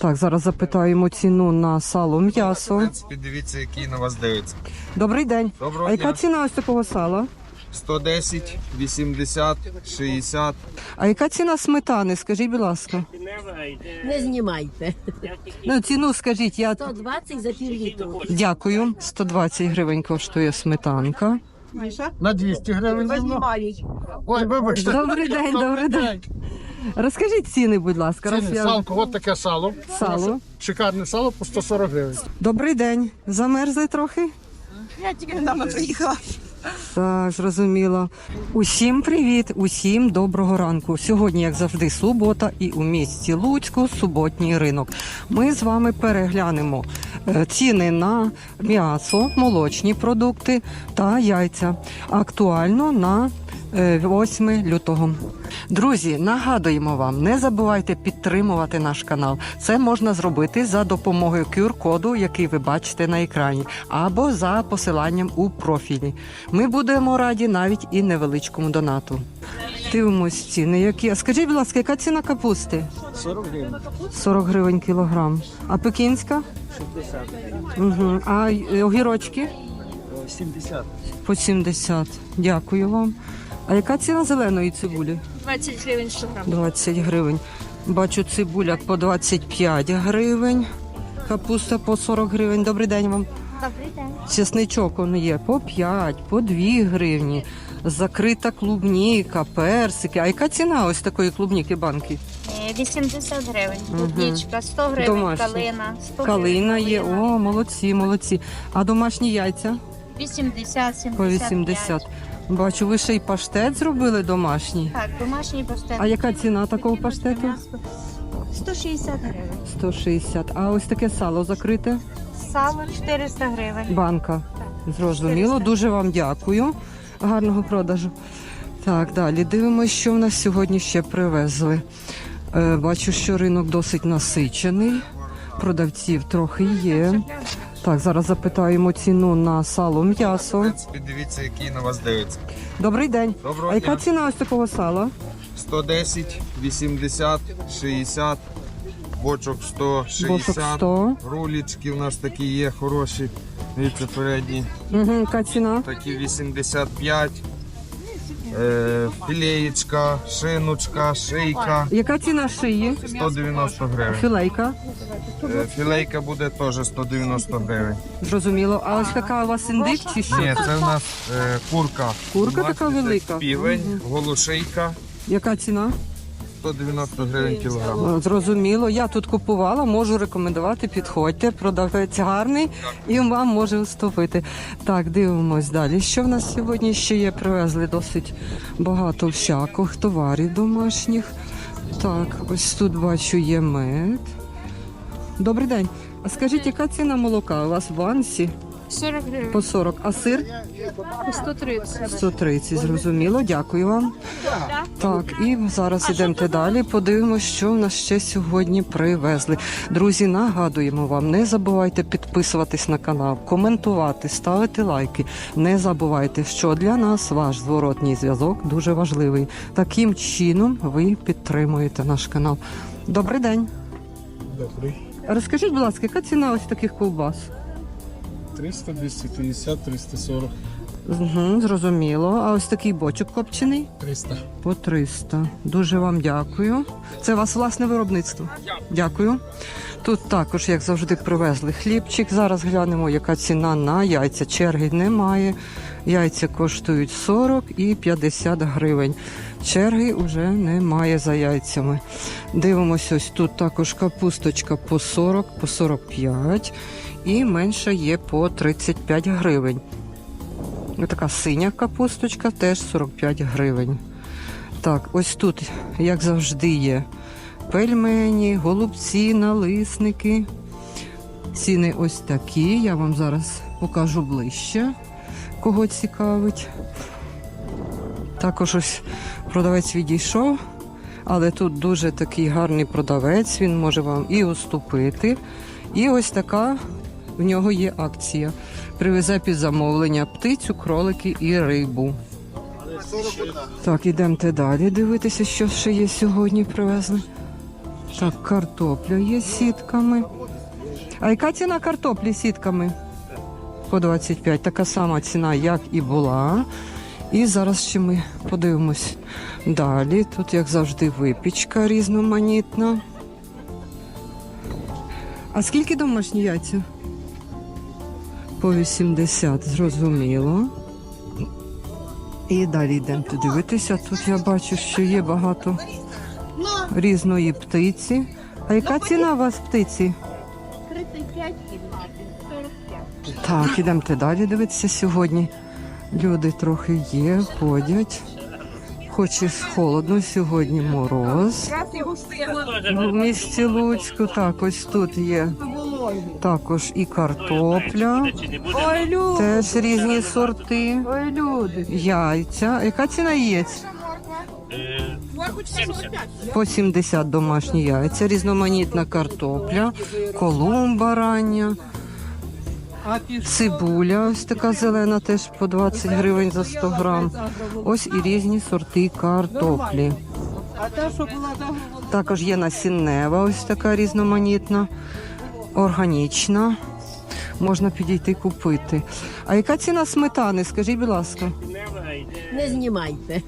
Так, зараз запитаємо ціну на сало м'ясо. принципі, дивіться, який на вас дивиться. Добрий день. Доброго А яка ціна ось такого сала? 110, 80, 60. А яка ціна сметани? Скажіть, будь ласка. Не знімайте. Ну, ціну скажіть, я 120 за пів літру. дякую. 120 гривень коштує сметанка. На 200 гривень. Ой, вибачте. Добрий день, добрий день. Розкажіть ціни, будь ласка. Ціни, я... салко, от таке сало. Сало. Шикарне сало по 140 гривень. Добрий день. Замерзли трохи? Я тільки недавно приїхала. Так, зрозуміло. Усім привіт, усім доброго ранку. Сьогодні, як завжди, субота, і у місті Луцьку суботній ринок. Ми з вами переглянемо е, ціни на м'ясо, молочні продукти та яйця. Актуально на 8 лютого. Друзі, нагадуємо вам, не забувайте підтримувати наш канал. Це можна зробити за допомогою QR-коду, який ви бачите на екрані, або за посиланням у профілі. Ми будемо раді навіть і невеличкому донату. Дивимось ціни, які. А скажіть, будь ласка, яка ціна капусти? 40 гривень. 40 гривень кілограм. А пекінська? 60 Угу. А е, огірочки? 70. По 70. Дякую вам. А яка ціна зеленої цибулі? 20 гривень 100 грам. 20 гривень. Бачу цибуля по 25 гривень. Капуста по 40 гривень. Добрий день вам. Добрий день. Чесничок он є по 5, по 2 гривні. Закрита клубніка, персики. А яка ціна ось такої клубніки банки? Е, 80 гривень. Мгм. Клубничка, 100 гривень, Домашня. калина. 100 Калина гривень, є. калина. О, молодці, молодці. А домашні яйця 80, 75. по 80. Бачу, ви ще й паштет зробили домашній. Так, домашній паштет. А яка ціна такого паштету? 160 гривень. 160. А ось таке сало закрите. Сало 400 гривень. Банка. Зрозуміло. 400. Дуже вам дякую. Гарного продажу. Так, далі дивимося, що в нас сьогодні ще привезли. Е, бачу, що ринок досить насичений. Продавців трохи є. Так, зараз запитаємо ціну на сало В м'ясо. принципі, дивіться, який на вас дивиться. Добрий день. Доброго А яка дня. ціна ось такого сала? 110, 80, 60, бочок 160. Бочок 100. Рулічки у нас такі є хороші. Дивіться, передні. Угу, яка ціна? Такі 85. Е, філеєчка, шиночка, шийка. Яка ціна шиї? 190 гривень. Філейка. Е, філейка буде теж 190 гривень. Зрозуміло. А ось така у вас індик чи що? Ні, це в нас е, курка. Курка така 20 велика. Півень, голошийка, Яка ціна? 190 гривень кілограм. Зрозуміло, я тут купувала, можу рекомендувати. Підходьте, продавець гарний і вам може уступити. Так, дивимось далі. Що в нас сьогодні ще є? Привезли досить багато всяких товарів домашніх. Так, ось тут бачу є мед. Добрий день. А скажіть, яка ціна молока? У вас в банці 40 гривень. по 40, а сир 130. 130, зрозуміло, дякую вам. Так, і зараз ідемте далі. Подивимося, що в нас ще сьогодні привезли. Друзі, нагадуємо вам, не забувайте підписуватись на канал, коментувати, ставити лайки. Не забувайте, що для нас ваш зворотній зв'язок дуже важливий. Таким чином ви підтримуєте наш канал. Добрий день. Добрий. Розкажіть, будь ласка, яка ціна ось таких ковбас? 300, 250, 340, Угу, зрозуміло. А ось такий бочок копчений? 300. По 300. Дуже вам дякую. Це у вас власне виробництво. Дякую. Тут також, як завжди, привезли хлібчик. Зараз глянемо, яка ціна на яйця. Черги немає. Яйця коштують 40 і 50 гривень. Черги вже немає за яйцями. Дивимося, ось тут також капусточка по 40, по 45 і менша є по 35 гривень. Така синя капусточка теж 45 гривень. Так, ось тут, як завжди, є пельмені, голубці, налисники. Ціни ось такі. Я вам зараз покажу ближче, кого цікавить. Також ось продавець відійшов, але тут дуже такий гарний продавець, він може вам і уступити. І ось така в нього є акція. Привезе під замовлення птицю, кролики і рибу. Так, ідемте далі дивитися, що ще є сьогодні привезли. Так, картопля є сітками. А яка ціна картоплі з сітками? По 25. Така сама ціна, як і була. І зараз ще ми подивимось далі. Тут, як завжди, випічка різноманітна. А скільки домашні яйця? По 80, зрозуміло. І далі йдемо дивитися. Тут я бачу, що є багато різної птиці. А яка ціна у вас птиці? 35 45. Так, ідемте далі дивитися сьогодні. Люди трохи є, ходять. Хоч і холодно, сьогодні мороз. В місті Луцьку так, ось тут є також і картопля. Ой, люди. Теж різні сорти. Ой, люди. Яйця. Яка ціна яєць? По 70 домашні яйця, різноманітна картопля, колумба рання, цибуля, ось така зелена, теж по 20 гривень за 100 грам. Ось і різні сорти картоплі. Також є насіннева, ось така різноманітна, органічна. Можна підійти купити. А яка ціна сметани? Скажіть, будь ласка. Не знімайте.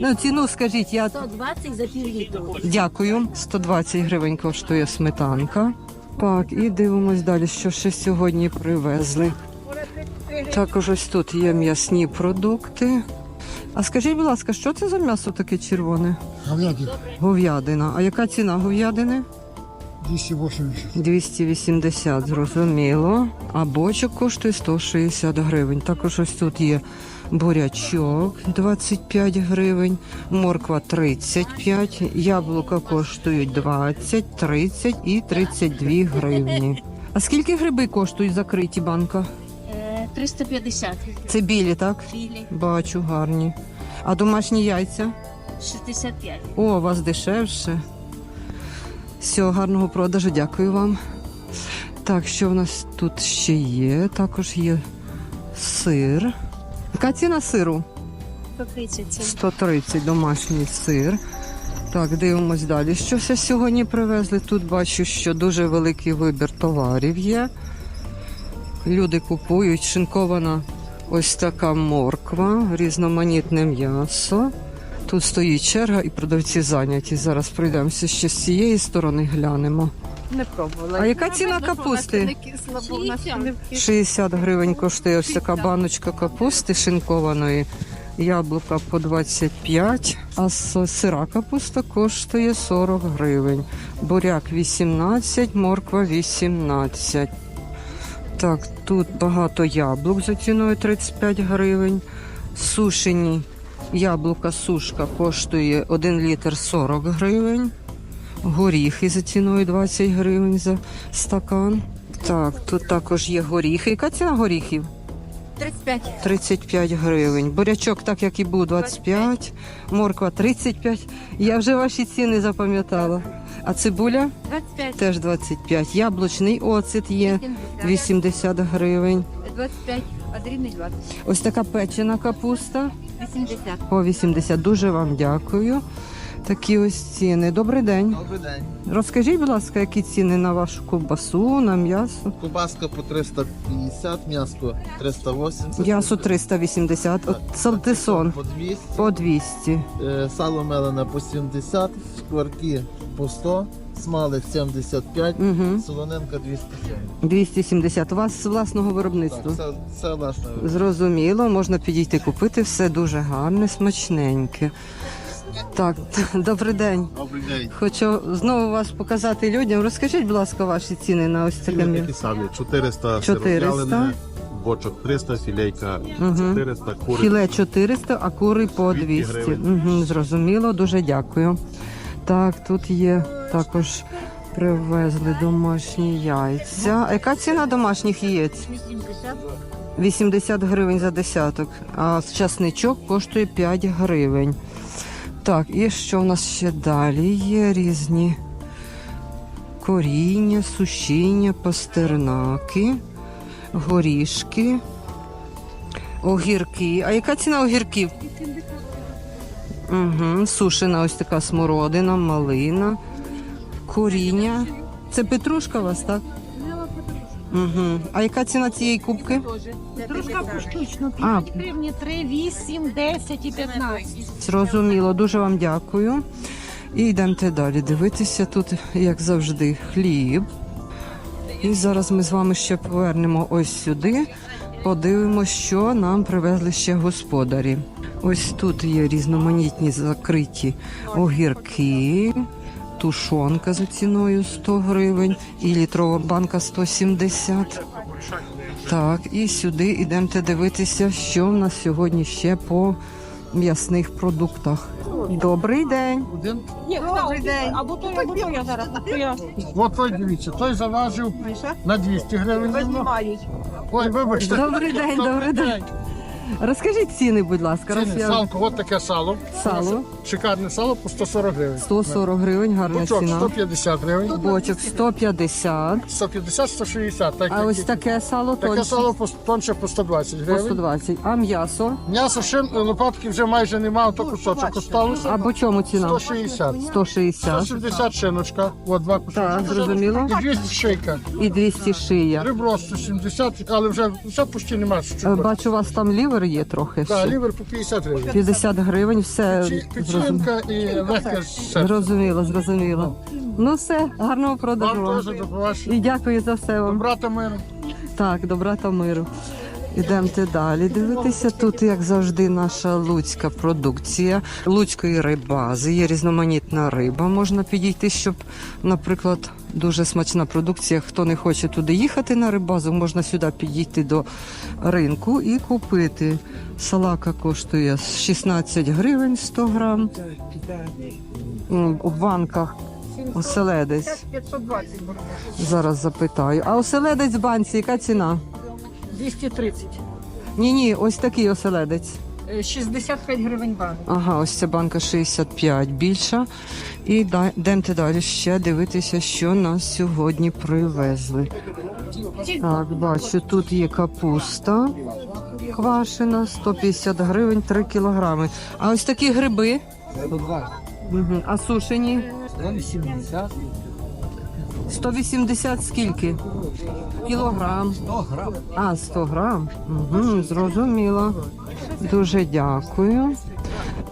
Ну, ціну скажіть, я 120 за пів літру. Дякую. 120 гривень коштує сметанка. Так, і дивимось далі, що ще сьогодні привезли. Також ось тут є м'ясні продукти. А скажіть, будь ласка, що це за м'ясо таке червоне? Говядина Говядина. А яка ціна говядини? 280. 280, зрозуміло. А бочок коштує 160 гривень. Також ось тут є бурячок 25 гривень, морква 35, яблука коштують 20, 30 і 32 гривні. А скільки гриби коштують закриті банка? 350. Це білі, так? Філі. Бачу, гарні. А домашні яйця? 65. О, у вас дешевше. Всього гарного продажу, дякую вам. Так, що в нас тут ще є? Також є сир. Яка ціна сиру? 130. 130 домашній сир. Так, дивимось далі. Що все сьогодні привезли? Тут бачу, що дуже великий вибір товарів є. Люди купують шинкована ось така морква, різноманітне м'ясо. Тут стоїть черга і продавці зайняті. Зараз пройдемося ще з цієї сторони глянемо. Не пробувала. А яка ціна капусти? 60 гривень коштує ось така баночка капусти шинкованої. Яблука по 25, а сира капуста коштує 40 гривень. Буряк 18, морква 18. Так, тут багато яблук за ціною 35 гривень. Сушені яблука сушка коштує 1 літр 40 гривень. Горіхи за ціною 20 гривень за стакан. Так, тут також є горіхи. Яка ціна горіхів? 35. 35 гривень. Бурячок, так як і був, 25. Морква 35. Я вже ваші ціни запам'ятала. А цибуля 25. теж 25. Яблучний оцет є 80 гривень. 25. А дрібний 20. Ось така печена капуста 80. по 80. Дуже вам дякую. Такі ось ціни. Добрий день. Добрий день. Розкажіть, будь ласка, які ціни на вашу ковбасу, на м'ясо? Кубаска по 350, м'яско 380. М'ясо 380, от салтисон По 200. по 200. Е, Сало мелене по 70, шкварки по 100, смалик 75, Угу. солонинка 270. 270. У вас з власного Так, виробництва? все, все власне. Зрозуміло, можна підійти купити, все дуже гарне, смачненьке. Так, добрий день. Добрий день. Хочу знову вас показати людям. Розкажіть, будь ласка, ваші ціни на ось таке Ціни м'ясо. такі самі. 400 400. бочок 300, філейка Мгм. 400, кури. Філе 400, а кури по 200 200. гривень. Угу, зрозуміло, дуже дякую. Так, тут є також привезли домашні яйця. А яка ціна домашніх яєць? 80. 80 гривень за десяток, а часничок коштує 5 гривень. Так, і що в нас ще далі є різні коріння, сушіння, пастернаки, горішки, огірки. А яка ціна огірків? Угу, сушена ось така смородина, малина, коріння. Це петрушка у вас, так? Угу. А яка ціна цієї кубки? Трошка поштучно. А. Гривні 3, 8, 10 і 15. Зрозуміло, дуже вам дякую. І йдемте далі дивитися. Тут, як завжди, хліб. І зараз ми з вами ще повернемо ось сюди. Подивимося, що нам привезли ще господарі. Ось тут є різноманітні закриті огірки, тушонка за ціною 100 гривень і літрова банка 170. Так, і сюди йдемте дивитися, що в нас сьогодні ще по м'ясних продуктах. Добрий день. Добрий день. Або то, або то я зараз. Я. От той дивіться, той заважив на 200 гривень. Ой, вибачте. Добрий день, добрий день. Розкажіть ціни, будь ласка. Раз Ціни, я... салко, от таке сало. Сало Шикарне сало по 140 гривень. 140 гривень, гарна Бочок ціна. 150 гривень. Бочок 150. 150-160. Так, А як ось і- таке сало таке тонше сало по, тонше по 120 по гривень. 120. А м'ясо? М'ясо шин, лопатки вже майже немає, то кусочок осталося. А по чому ціна? 160. 160. 160 шиночка, от два кусочки. Так, зрозуміло. І 200 шийка. І 200 шия. Ребро 170, але вже все почти немає. що Е. Бачу, у вас там лівер є трохи. Так, лівер по 50 гривень. 50 гривень, все Печі- Печінка і легке серце. Зрозуміло, зрозуміло. Ну все, гарного продажу Вам теж до побачення. І дякую за все вам. Брата миру. Так, добра та миру. Ідемте далі. Дивитися тут, як завжди, наша луцька продукція. Луцької рибази. Є різноманітна риба. Можна підійти, щоб, наприклад, дуже смачна продукція. Хто не хоче туди їхати на рибазу, можна сюди підійти до ринку і купити. Салака коштує 16 гривень 100 грам. У банках оселедець. 520 було. Зараз запитаю. А оселедець в банці, яка ціна? 230. Ні, ні, ось такий оселедець. Е, 65 гривень банк. Ага, ось ця банка 65 більша. І да- йдемте далі ще дивитися, що нас сьогодні привезли. Так, бачу, тут є капуста квашена, 150 гривень, 3 кілограми. А ось такі гриби. Угу. А сушені? 180. 180 скільки? Кілограм. 100 грам. А, 100 грам? Угу, зрозуміло. Дуже дякую.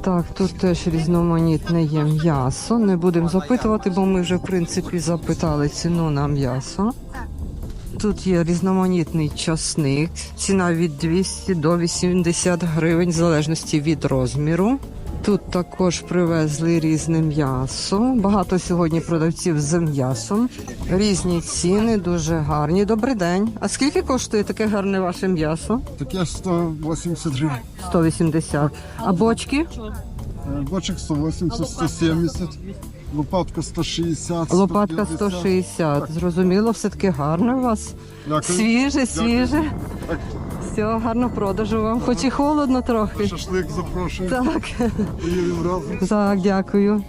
Так, тут теж різноманітне є м'ясо. Не будемо запитувати, бо ми вже, в принципі, запитали ціну на м'ясо. Тут є різноманітний часник. Ціна від 200 до 80 гривень, в залежності від розміру. Тут також привезли різне м'ясо. Багато сьогодні продавців з м'ясом. Різні ціни, дуже гарні. Добрий день. А скільки коштує таке гарне ваше м'ясо? Таке 180 гривень. 180. А бочки? Бочок 180, 170. Лопатка 160. Лопатка 160. Зрозуміло, все таки гарне у вас. Дякую. Свіже, свіже. Все, гарно продажу вам. Хоч і холодно трохи. Шашлик запрошую. Так. Поїдемо разом. Так, дякую.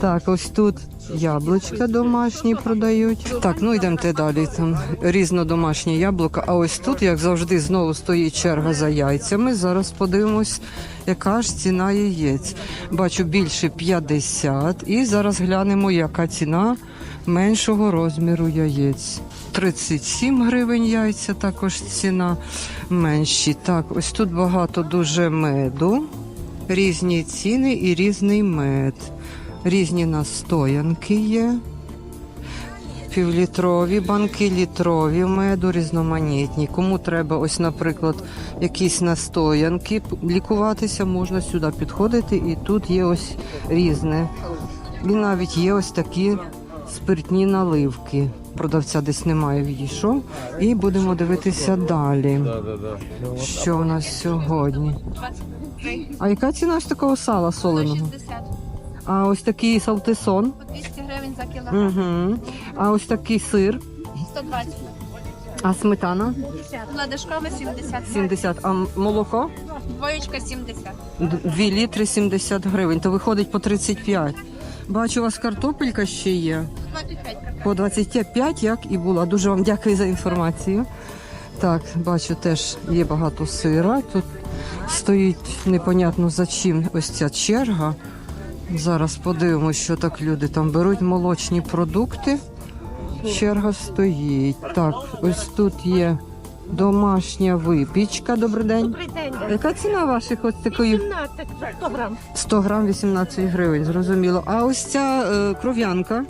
Так, ось тут яблучка домашні продають. Так, ну йдемте далі. Там різнодомашні яблука. А ось тут, як завжди, знову стоїть черга за яйцями. Зараз подивимось, яка ж ціна яєць. Бачу більше 50. І зараз глянемо, яка ціна меншого розміру яєць. 37 гривень яйця, також ціна менші. Так, ось тут багато дуже меду різні ціни і різний мед. Різні настоянки є. Півлітрові банки, літрові меду, різноманітні. Кому треба, ось, наприклад, якісь настоянки лікуватися, можна сюди підходити, і тут є ось різне. І навіть є ось такі спиртні наливки. Продавця десь немає, відійшов. І будемо дивитися далі. Що у нас сьогодні? А яка ціна ж такого сала соленого? А ось такий салтисон. По 200 гривень за кілограм. Угу. А ось такий сир. 120. А сметана 50. Ладошкове 70. 70. А молоко Двоєчка 70. 2 літри 70 гривень. То виходить по 35. Бачу, у вас картопелька ще є. 25. По 25, як і була. Дуже вам дякую за інформацію. Так, бачу, теж є багато сира. Тут стоїть непонятно за чим ось ця черга. Зараз подивимось, що так люди там беруть молочні продукти. Черга стоїть. Так, ось тут є домашня випічка. Добрий день. Добрий день. Яка ціна ваших ось такої? 17 100 грам. 100 грам 18 гривень, зрозуміло. А ось ця е, кров'янка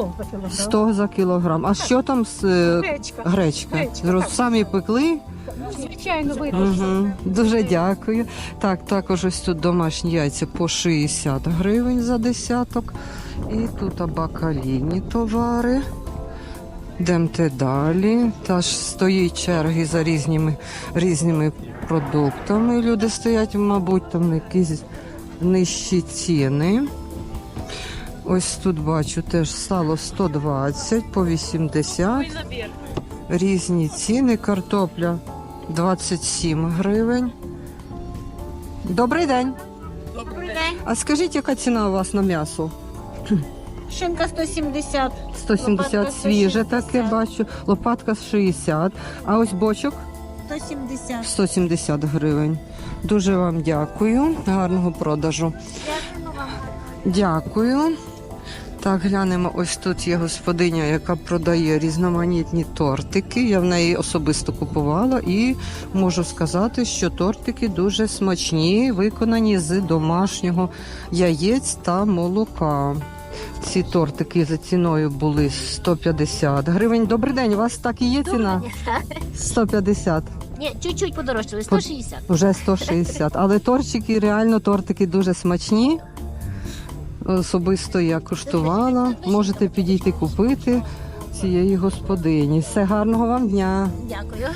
100 за кілограм. 100 за кілограм. А що там з е, Гречка. гречка? Гречка, так. Самі пекли? Звичайно, вирощено. Угу. Дуже дякую. Так, також ось тут домашні яйця по 60 гривень за десяток. І тут бакалійні товари. Йдемте далі. Та ж стоїть черги за різними, різними продуктами. Люди стоять, мабуть, там якісь нижчі ціни. Ось тут бачу теж сало 120 по 80. Різні ціни. Картопля 27 гривень. Добрий день. Добрий день. А скажіть, яка ціна у вас на м'ясо? Шинка 170. 170 Лопатка свіже 160. таке бачу. Лопатка 60. А ось бочок 170. 170 гривень. Дуже вам дякую. Гарного продажу. Дякую. Так, глянемо, ось тут є господиня, яка продає різноманітні тортики. Я в неї особисто купувала і можу сказати, що тортики дуже смачні, виконані з домашнього яєць та молока. Ці тортики за ціною були 150 гривень. Добрий день, у вас так і є ціна? 150. Ні, чуть-чуть подорожчали, 160. Вже 160. Але тортики, реально тортики дуже смачні. Особисто я куштувала. Можете підійти купити цієї господині. Все гарного вам дня. Дякую.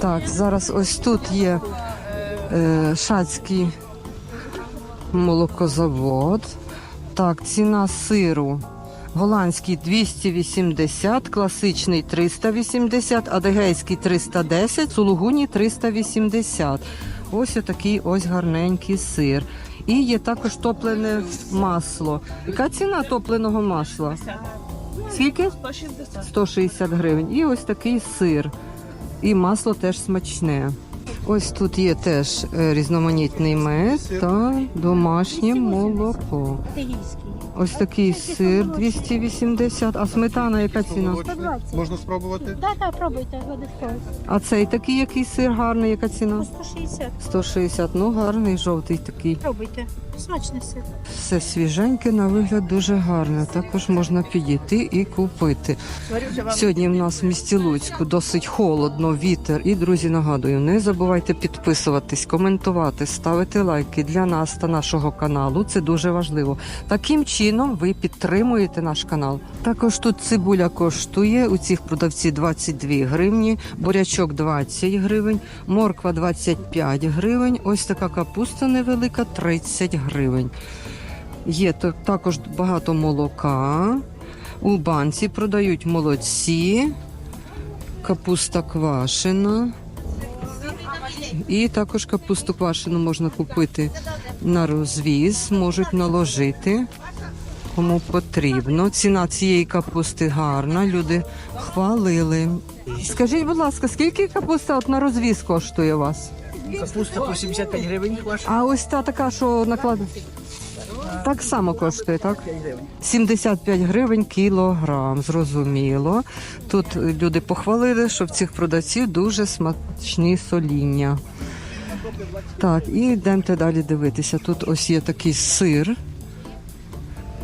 Так, зараз ось тут є е, шацький молокозавод. Так, ціна сиру. Голландський 280, класичний 380, адегейський 310, сулугуні 380. Ось такий ось гарненький сир. І є також топлене масло. Яка ціна топленого масла? Скільки? 160. 160 гривень. І ось такий сир. І масло теж смачне. Ось тут є теж е, різноманітний мед та домашнє молоко. Ось такий сир 280, а сметана яка ціна? Можна спробувати? Так, так, пробуйте, обов'язково. А цей такий який сир гарний, яка ціна? 160. 160, ну гарний, жовтий такий. Пробуйте. Смачний сир. Все свіженьке, на вигляд дуже гарне. Також можна підійти і купити. Сьогодні в нас в місті Луцьку досить холодно, вітер. І друзі, нагадую, не забувайте підписуватись, коментувати, ставити лайки для нас та нашого каналу. Це дуже важливо. Таким чином ви підтримуєте наш канал. Також тут цибуля коштує у цих продавців 22 гривні, бурячок 20 гривень, морква 25 гривень. Ось така капуста невелика 30 гривень. Є також багато молока. У банці продають молодці, капуста квашена. І також капусту квашену можна купити на розвіз, можуть наложити, кому потрібно. Ціна цієї капусти гарна, люди хвалили. Скажіть, будь ласка, скільки капуста от на розвіз коштує у вас? Капуста по 75 гривень ваша. А ось та така, що накладена. Так само коштує, так? 75 гривень кілограм, зрозуміло. Тут люди похвалили, що в цих продавців дуже смачні соління. Так, і йдемте далі дивитися. Тут ось є такий сир,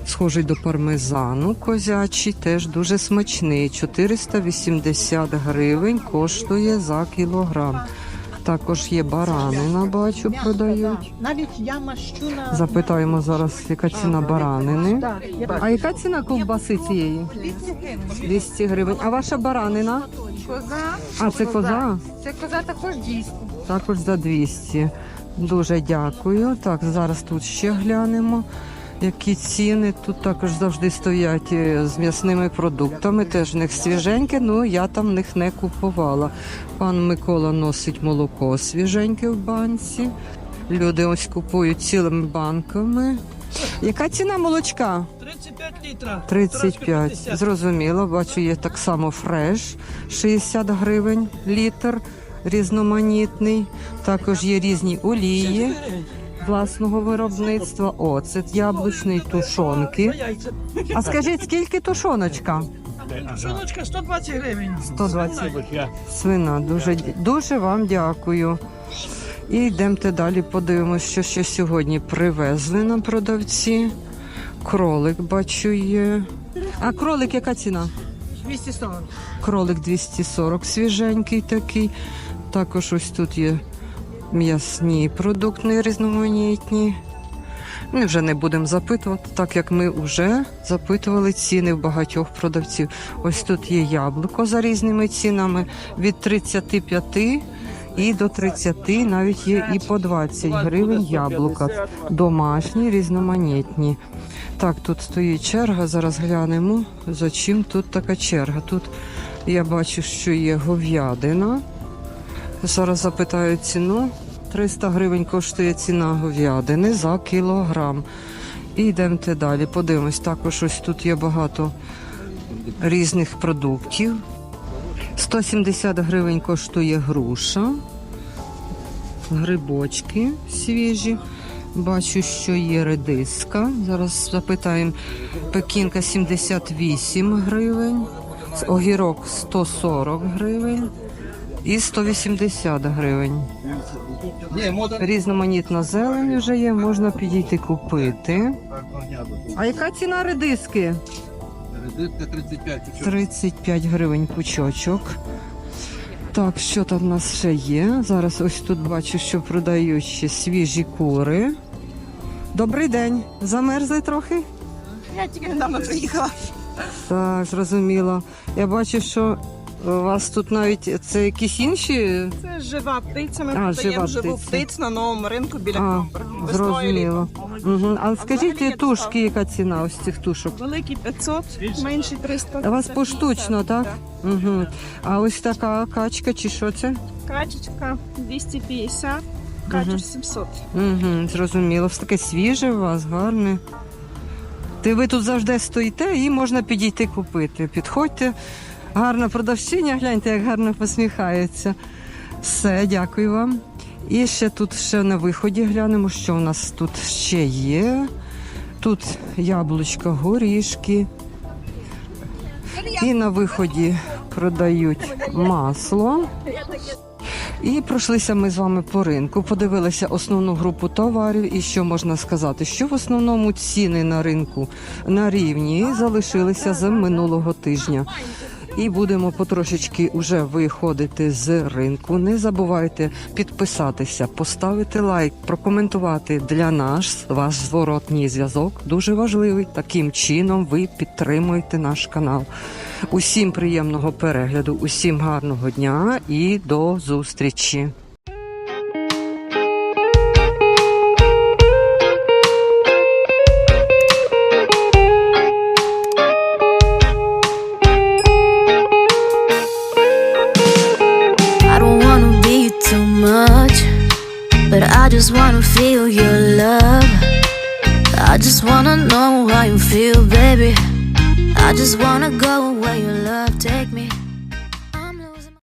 схожий до пармезану козячий, теж дуже смачний. 480 гривень коштує за кілограм. Також є баранина, бачу, продають. Навіть я мащу на... Запитаємо зараз, яка ціна баранини. А яка ціна ковбаси цієї? 200 гривень. А ваша баранина? Коза. А, це коза? Це коза також дійсно. Також за 200. Дуже дякую. Так, зараз тут ще глянемо. Які ціни тут також завжди стоять е, з м'ясними продуктами. Теж в них свіженьке, ну я там в них не купувала. Пан Микола носить молоко свіженьке в банці. Люди ось купують цілими банками. Яка ціна молочка? 35 літра. 35. Зрозуміло, бачу, є так само фреш 60 гривень літр, різноманітний. Також є різні олії. Власного виробництва. Оцет яблучний, тушонки. А скажіть, скільки тушоночка? Соночка 120 гривень. 120 свина. Дуже, дуже вам дякую. І йдемте далі, подивимося, що ще сьогодні привезли нам продавці. Кролик бачу є. А кролик яка ціна? 240. Кролик 240 свіженький такий. Також ось тут є м'ясні продукти різноманітні. Ми вже не будемо запитувати, так як ми вже запитували ціни в багатьох продавців. Ось тут є яблуко за різними цінами від 35 і до 30, навіть є і по 20 гривень яблука. Домашні, різноманітні. Так, тут стоїть черга. Зараз глянемо, за чим тут така черга. Тут я бачу, що є говядина. Зараз запитаю ціну. 300 гривень коштує ціна говядини за кілограм. І йдемте далі. Подивимось. Також ось тут є багато різних продуктів. 170 гривень коштує груша, грибочки свіжі. Бачу, що є редиска. Зараз запитаємо. Пекінка 78 гривень, огірок 140 гривень і 180 гривень. Різноманітна зелень вже є, можна підійти купити. А яка ціна редиски? Редиска 35 35 гривень пучочок. Так, що там в нас ще є? Зараз ось тут бачу, що продають ще свіжі кури. Добрий день. Замерзли трохи? Я тільки недавно приїхала. Так, зрозуміло. Я бачу, що у вас тут навіть це якісь інші. Це жива птиця. Ми А, продаємо жива живу птиця. птицю на новому ринку біля А. Весною, зрозуміло. Угу. А скажіть, є тушки, яка ціна ось цих тушок? Великий 500, менший 300. У вас Це поштучно, 50, так? да. Угу. А ось така качка чи що це? Качечка 250, качур 700. Угу, зрозуміло. Все таке свіже у вас, гарне. Ти ви тут завжди стоїте і можна підійти купити. Підходьте. Гарна продавчиня, гляньте, як гарно посміхається. Все, дякую вам. І ще тут ще на виході глянемо, що у нас тут ще є. Тут яблучка, горішки. І на виході продають масло. І пройшлися ми з вами по ринку, подивилися основну групу товарів. І що можна сказати? Що в основному ціни на ринку на рівні залишилися з минулого тижня. І будемо потрошечки уже виходити з ринку. Не забувайте підписатися, поставити лайк, прокоментувати для нас ваш зворотній зв'язок. Дуже важливий. Таким чином ви підтримуєте наш канал. Усім приємного перегляду, усім гарного дня і до зустрічі. Wanna go